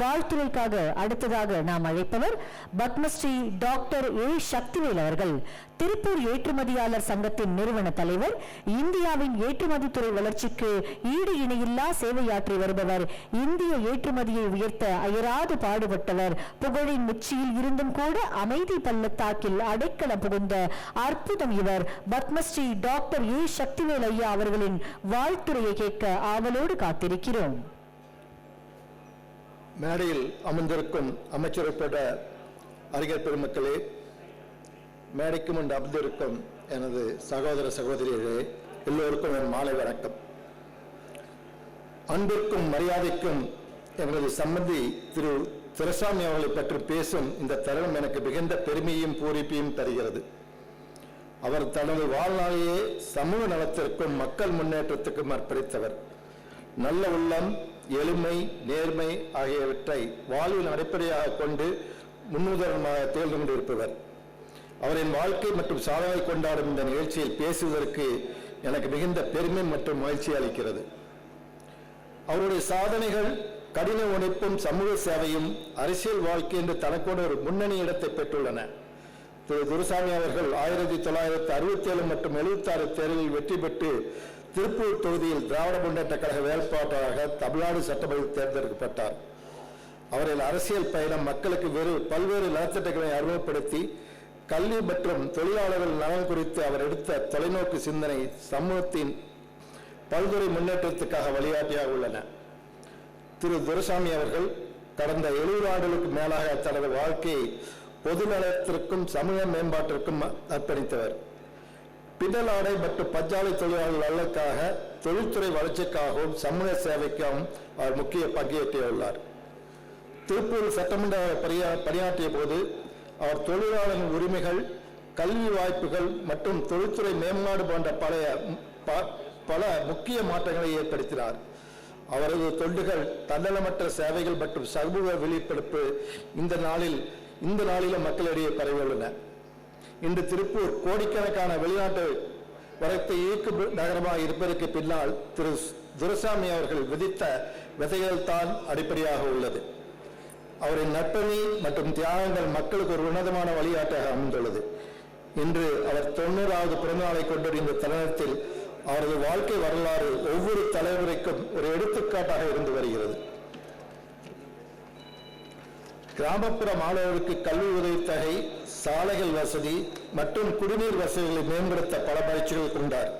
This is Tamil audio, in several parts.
வாழ்த்துரைக்காக அடுத்ததாக நாம் அழைப்பவர் பத்மஸ்ரீ டாக்டர் ஏ சக்திவேல் அவர்கள். திருப்பூர் ஏற்றுமதியாளர் சங்கத்தின் நிறுவன தலைவர் இந்தியாவின் ஏற்றுமதித்துறை வளர்ச்சிக்கு ஈடு இணையில்லா சேவையாற்றி வருபவர் இந்திய ஏற்றுமதியை உயர்த்த அயராது பாடுபட்டவர் புகழின் உச்சியில் இருந்தும் கூட அமைதி பள்ளத்தாக்கில் அடைக்கலம் புகுந்த அற்புதம் இவர். பத்மஸ்ரீ டாக்டர் ஏ சக்திவேல் ஐயா அவர்களின் வாழ்த்துறையை கேட்க ஆவலோடு காத்திருக்கிறோம். மேடையில் அமர்ந்திருக்கும் அமைச்சர் உட்பட அறிஞர் பெருமக்களே மேடைக்கு முன் அமர்ந்திருக்கும் எனது சகோதர சகோதரிகளே எல்லோருக்கும் என் மாலை வணக்கம். அன்பிற்கும் மரியாதைக்கும் எனது சம்பந்தி திரு துரசாமி அவர்களை பற்றி பேசும் இந்த தருணம் எனக்கு மிகுந்த பெருமையும் பூரிப்பையும் தருகிறது. அவர் தனது வாழ்நாளையே சமூக நலத்திற்கும் மக்கள் முன்னேற்றத்துக்கும் அர்ப்பணித்தவர். நல்ல உள்ளம் எளிமை நேர்மை ஆகியவற்றை வாழ்வில் அடிப்படையாக கொண்டு முன்னுதாரணமாக திகழ்ந்து கொண்டிருப்பவர் அவரின் வாழ்க்கை மற்றும் சாதனை கொண்டாடும் இந்த நிகழ்ச்சியில் பேசுவதற்கு எனக்கு மிகுந்த பெருமை மற்றும் மகிழ்ச்சி அளிக்கிறது. அவருடைய சாதனைகள் கடின உழைப்பும் சமூக சேவையும் அரசியல் வாழ்க்கை என்று தனக்கோடு ஒரு முன்னணி இடத்தை பெற்றுள்ளன. திரு. துரைசாமி அவர்கள் ஆயிரத்தி தொள்ளாயிரத்தி அறுபத்தி ஏழு மற்றும் எழுபத்தி ஆறு தேர்தலில் வெற்றி பெற்று திருப்பூர் தொகுதியில் திராவிட முன்னேற்ற கழக வேட்பாளராக தமிழ்நாடு சட்டமன்றத்தில் தேர்ந்தெடுக்கப்பட்டார். அவரின் அரசியல் பயணம் மக்களுக்கு வெறு பல்வேறு நலத்திட்டங்களை அறிமுகப்படுத்தி கல்வி மற்றும் தொழிலாளர்கள் நலன் குறித்து அவர் எடுத்த தொலைநோக்கு சிந்தனை சமூகத்தின் பல்துறை முன்னேற்றத்துக்காக வழிகாட்டியாக உள்ளன. திரு. துரசாமி அவர்கள் கடந்த எழுபது ஆண்டுகளுக்கு மேலாக தனது வாழ்க்கையை பொது நலத்திற்கும் சமூக மேம்பாட்டிற்கும் அர்ப்பணித்தவர். பின்னலாடை மற்றும் பஞ்சாலை தொழிலாளர்கள் நலனுக்காக தொழில்துறை வளர்ச்சிக்காகவும் சமூக சேவைக்காகவும் அவர் முக்கிய பங்கேற்றியுள்ளார் திருப்பூர் சட்டமன்ற பணியா பணியாற்றிய போது அவர் தொழிலாளர்களின் உரிமைகள் கல்வி வாய்ப்புகள் மற்றும் தொழில்துறை மேம்பாடு போன்ற பழைய ப- பல முக்கிய மாற்றங்களை ஏற்படுத்தினார். அவரது தொண்டுகள் தன்னலமற்ற சேவைகள் மற்றும் சமூக விழிப்புணர்வு இந்த நாளில் இந்த நாளிலும் மக்களிடையே பரவியுள்ளன. இன்று திருப்பூர் கோடிக்கணக்கான வெளிநாட்டு வரத்தை இயக்கு நகரமாக இருப்பதற்கு பின்னால் திரு துரசாமி அவர்கள் விதித்த விதைகள் தான் அடிப்படையாக உள்ளது. அவரின் நற்பணி மற்றும் தியாகங்கள் மக்களுக்கு ஒரு உன்னதமான வழிகாட்டாக அமைந்துள்ளது. இன்று அவர் தொண்ணூறாவது பிறந்தநாளை கொண்டிருந்த தருணத்தில் அவரது வாழ்க்கை வரலாறு ஒவ்வொரு தலைமுறைக்கும் ஒரு எடுத்துக்காட்டாக இருந்து வருகிறது. கிராமப்புற மாணவர்களுக்கு கல்வி உதவித்தொகை சாலைகள் வசதி மற்றும் குடிநீர் வசதிகளை மேம்படுத்த பல முயற்சிகள் கொண்டார்.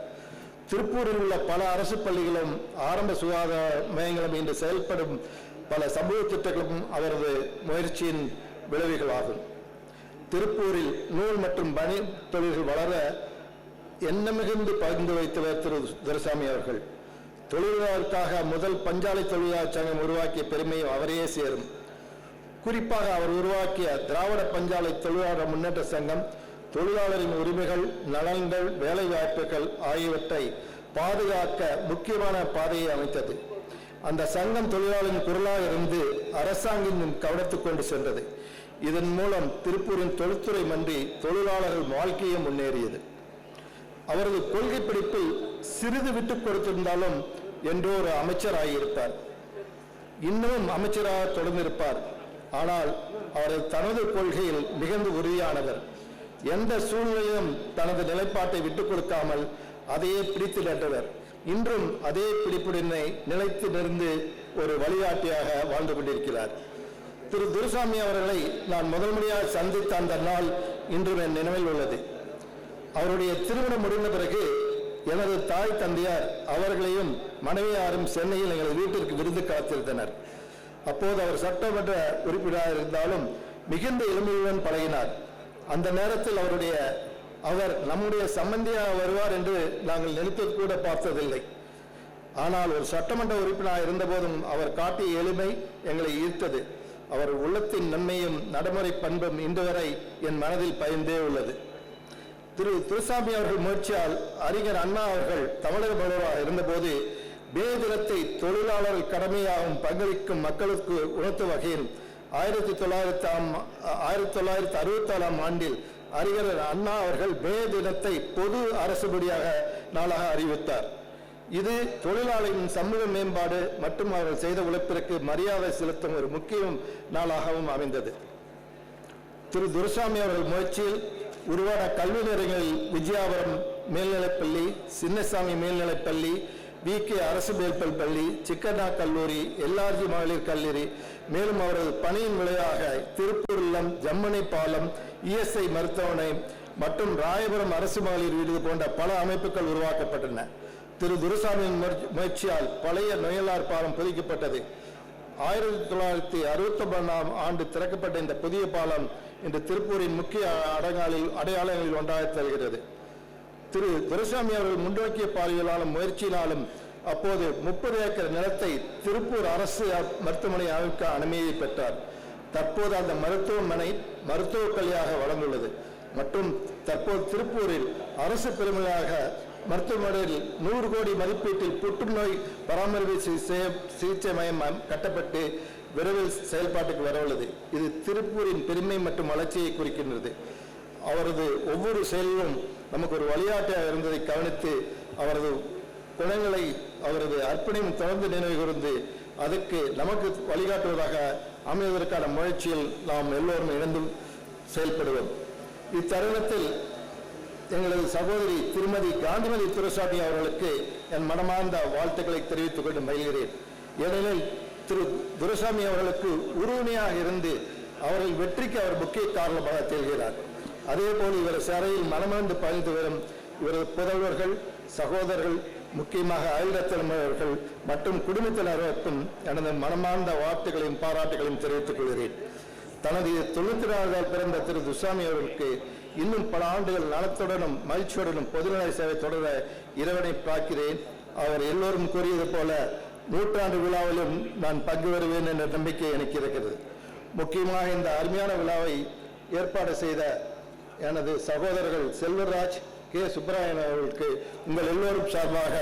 திருப்பூரில் உள்ள பல அரசு பள்ளிகளும் ஆரம்ப சுகாதார மையங்களும் இன்று செயல்படும் பல சமூக திட்டங்களும் அவரது முயற்சியின் விளைவுகளாகும். திருப்பூரில் நூல் மற்றும் பணி தொழில்கள் வளர எண்ண மிகுந்து பகிர்ந்து வைத்தவர் திரு துரசாமி அவர்கள். தொழிலாளருக்காக முதல் பஞ்சாலை தொழிலாளர் சங்கம் உருவாக்கிய பெருமையும் அவரையே சேரும். குறிப்பாக அவர் உருவாக்கிய திராவிட பஞ்சாலை தொழிலாளர் முன்னேற்ற சங்கம் தொழிலாளரின் உரிமைகள் நலன்கள் வேலைவாய்ப்புகள் ஆகியவற்றை பாதுகாக்க முக்கியமான பாதையை அமைத்தது. அந்த சங்கம் தொழிலாளரின் குரலாக இருந்து அரசாங்கத்தின் கவனத்துக் கொண்டு சென்றது. இதன் மூலம் திருப்பூரின் தொழில்துறை மன்றி தொழிலாளர்கள் வாழ்க்கையை முன்னேறியது. அவரது கொள்கை பிடிப்பில் சிறிது விட்டுக் கொடுத்திருந்தாலும் என்றோ ஒரு அமைச்சராகியிருப்பார் இன்னமும் அமைச்சராக தொடர்ந்திருப்பார். ஆனால் அவர் தனது கொள்கையில் மிகுந்த உறுதியானவர். எந்த சூழ்நிலையிலும் தனது நிலைப்பாட்டை விட்டுக் கொடுக்காமல் அதையே பிடித்து நின்றவர். இன்றும் அதே பிடிப்புடனை நிலைத்து நிறுந்து ஒரு வழிகாட்டியாக வாழ்ந்து கொண்டிருக்கிறார். திரு துருசாமி அவர்களை நான் முதல் முறையாக சந்தித்த அந்த நாள் இன்றும் என் நினைவில் உள்ளது. அவருடைய திருமணம் முடிந்த பிறகு எனது தாய் தந்தையார் அவர்களையும் மனைவியாரும் சென்னையில் எங்கள் வீட்டிற்கு விருந்து காத்திருந்தனர். அப்போது அவர் சட்டமன்ற உறுப்பினராக இருந்தாலும் மிகுந்த எளிமையுடன் பழகினார். அந்த நேரத்தில் அவருடைய அவர் நம்முடைய சம்பந்தியாக வருவார் என்று நாங்கள் நினைத்தது கூட பார்த்ததில்லை. ஆனால் ஒரு சட்டமன்ற உறுப்பினராக இருந்தபோதும் அவர் காட்டிய எளிமை எங்களை ஈர்த்தது. அவர் உள்ளத்தின் நன்மையும் நடைமுறை பண்பும் இன்று வரை என் மனதில் பயந்தே உள்ளது. திரு. துரைசாமி அவர்கள் முயற்சியால் அறிஞர் அண்ணா அவர்கள் தமிழக முதல்வராக இருந்தபோது தினத்தை தொழிலாளர்கள் கடமையாகவும் பங்களிக்கும் மக்களுக்கு உணர்த்தும் வகையில் ஆயிரத்தி தொள்ளாயிரத்தி ஆயிரத்தி தொள்ளாயிரத்தி அறுபத்தி ஆண்டில் அறிஞர் அண்ணா அவர்கள் மே தினத்தை பொது அரசு மொழியாக நாளாக அறிவித்தார். இது தொழிலாளியின் சமூக மேம்பாடு மற்றும் அவர்கள் செய்த உழைப்பிற்கு மரியாதை செலுத்தும் ஒரு முக்கிய நாளாகவும் அமைந்தது. திரு துரசாமி அவர்கள் முயற்சியில் உருவான கல்வி நிலையங்களில் விஜயாபுரம் மேல்நிலைப்பள்ளி சின்னசாமி மேல்நிலைப்பள்ளி வி கே அரசு மேல்பல் பள்ளி சிக்கண்ணா கல்லூரி எல்ஆர்ஜி மகளிர் கல்லூரி மேலும் அவரது பணியின் விளைவாக திருப்பூர் இல்லம் ஜம்மனை பாலம் இஎஸ்ஐ மருத்துவமனை மற்றும் ராயபுரம் அரசு மகளிர் வீடு போன்ற பல அமைப்புகள் உருவாக்கப்பட்டன. திரு. துருசாமியின் முயற்சியால் பழைய நொயலார் பாலம் புதுக்கப்பட்டது. ஆயிரத்தி தொள்ளாயிரத்தி அறுபத்தி ஒன்பதாம் ஆண்டு திறக்கப்பட்ட இந்த புதிய பாலம் இன்று திருப்பூரின் முக்கிய அடங்காலில் அடையாளங்களில் ஒன்றாக திகழ்கிறது. திரு துரைசாமி அவர்கள் முன்னோக்கிய பாலியலாலும் முயற்சியினாலும் அப்போது முப்பது ஏக்கர் நிலத்தை திருப்பூர் அரசு மருத்துவமனை அமைக்க அனுமதியை பெற்றார். தற்போது அந்த மருத்துவமனை மருத்துவக் கல்வியாக வளர்ந்துள்ளது. மற்றும் தற்போது திருப்பூரில் அரசு பெருமையாக மருத்துவமனையில் நூறு கோடி மதிப்பீட்டில் புற்றுநோய் பராமரிப்பு சிகிச்சை சிகிச்சை மையம் கட்டப்பட்டு விரைவில் செயல்பாட்டுக்கு வரவுள்ளது. இது திருப்பூரின் பெருமை மற்றும் வளர்ச்சியை குறிக்கின்றது. அவரது ஒவ்வொரு செயலிலும் நமக்கு ஒரு வழிகாட்டியாக இருந்ததை கவனித்து அவரது குணங்களை அவரது அர்ப்பணியும் தொடர்ந்து நினைவு கூர்ந்து அதற்கு நமக்கு வழிகாட்டுவதாக அமைவதற்கான முயற்சியில் நாம் எல்லோரும் இணைந்து செயல்படுவோம். இத்தருணத்தில் எங்களது சகோதரி திருமதி காந்திமதி துரசாமி அவர்களுக்கு என் மனமார்ந்த வாழ்த்துக்களை தெரிவித்துக் கொண்டு மகிழ்கிறேன். ஏனெனில் திரு துரசாமி அவர்களுக்கு உறுதுணையாக இருந்து அவர்கள் வெற்றிக்கு அவர் முக்கிய காரணமாக திகழ்கிறார். அதேபோல் இவர் சிறையில் மனமார்ந்து பாய்ந்து வரும் இவரது புதல்வர்கள் சகோதரர்கள் முக்கியமாக ஆயுதத்தினர்கள் மற்றும் குடும்பத்தினருக்கும் எனது மனமார்ந்த வாழ்த்துக்களையும் பாராட்டுகளையும் தெரிவித்துக் கொள்கிறேன். தனது தொண்ணூத்தி நான்கால் பிறந்த திரு துசாமி அவர்களுக்கு இன்னும் பல ஆண்டுகள் நலத்துடனும் மகிழ்ச்சியுடனும் பொதுநல சேவை தொடர இறைவனை பார்க்கிறேன் அவர் எல்லோரும் கூறியது போல நூற்றாண்டு விழாவிலும் நான் பங்கு வருவேன் என்ற நம்பிக்கை எனக்கு இருக்கிறது. முக்கியமாக இந்த அருமையான விழாவை ஏற்பாடு செய்த எனது சகோதரர்கள் செல்வராஜ் கே. சுப்பராயன் அவர்களுக்கு உங்கள் எல்லோரும் சார்பாக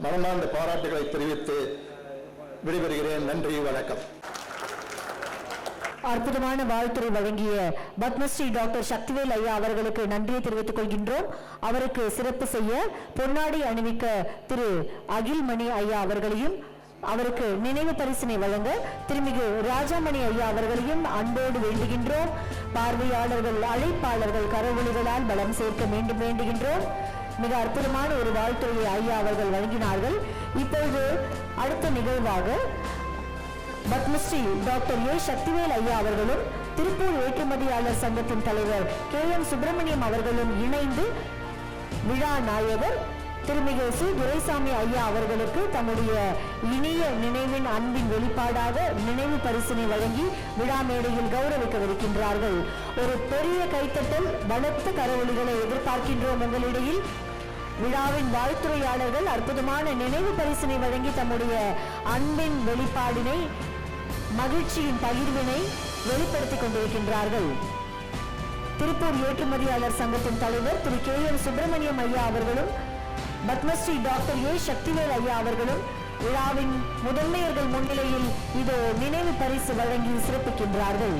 மனமார்ந்த பாராட்டுகளை தெரிவித்து விடைபெறுகிறேன். நன்றி வணக்கம். அற்புதமான வாழ்த்துறை வழங்கிய பத்மஸ்ரீ டாக்டர் சக்திவேல் ஐயா அவர்களுக்கு நன்றியை தெரிவித்துக் கொள்கின்றோம். அவருக்கு சிறப்பு செய்ய பொன்னாடி அணிவிக்க திரு அகில்மணி ஐயா அவர்களையும் அவருக்கு நினைவு பரிசினை வழங்க திருமிகு ராஜாமணி ஐயா அவர்களையும் அன்போடு வேண்டுகின்றோம். பார்வையாளர்கள் அழைப்பாளர்கள் கரவொலிகளால் பலம் சேர்க்க வேண்டும் வேண்டுகின்றோம். மிக அற்புதமான ஒரு வாழ்த்துறையை ஐயா அவர்கள் வழங்கினார்கள். இப்பொழுது அடுத்த நிகழ்வாக பத்மஸ்ரீ டாக்டர் ஏ சக்திவேல் ஐயா அவர்களும் திருப்பூர் ஏற்றுமதியாளர் சங்கத்தின் தலைவர் கே எம் சுப்பிரமணியம் அவர்களும் இணைந்து விழா நாயகர் திருமிகு சு துரைசாமி ஐயா அவர்களுக்கு தம்முடைய இனிய நினைவின் அன்பின் வெளிப்பாடாக நினைவு பரிசினை வழங்கி விழா மேடையில் கௌரவிக்கவிருக்கின்றார்கள். ஒரு பெரிய கைத்தட்டல் பலத்த கரவொலிகளை எதிர்பார்க்கின்றோம் உங்களிடையில். விழாவின் வாழ்த்துறையாளர்கள் அற்புதமான நினைவு பரிசினை வழங்கி தம்முடைய அன்பின் வெளிப்பாடினை மகிழ்ச்சியின் பகிர்வினை வெளிப்படுத்திக் கொண்டிருக்கின்றார்கள். திருப்பூர் ஏற்றுமதியாளர் சங்கத்தின் தலைவர் திரு கே எம் சுப்பிரமணியம் ஐயா அவர்களும் பத்மஸ்ரீ டாக்டர் ஏ சக்திவேல் ஐயா அவர்களும் விழாவின் முதன்மையர்கள் முன்னிலையில் இதோ நினைவு பரிசு வழங்கி சிறப்பிக்கின்றார்கள்.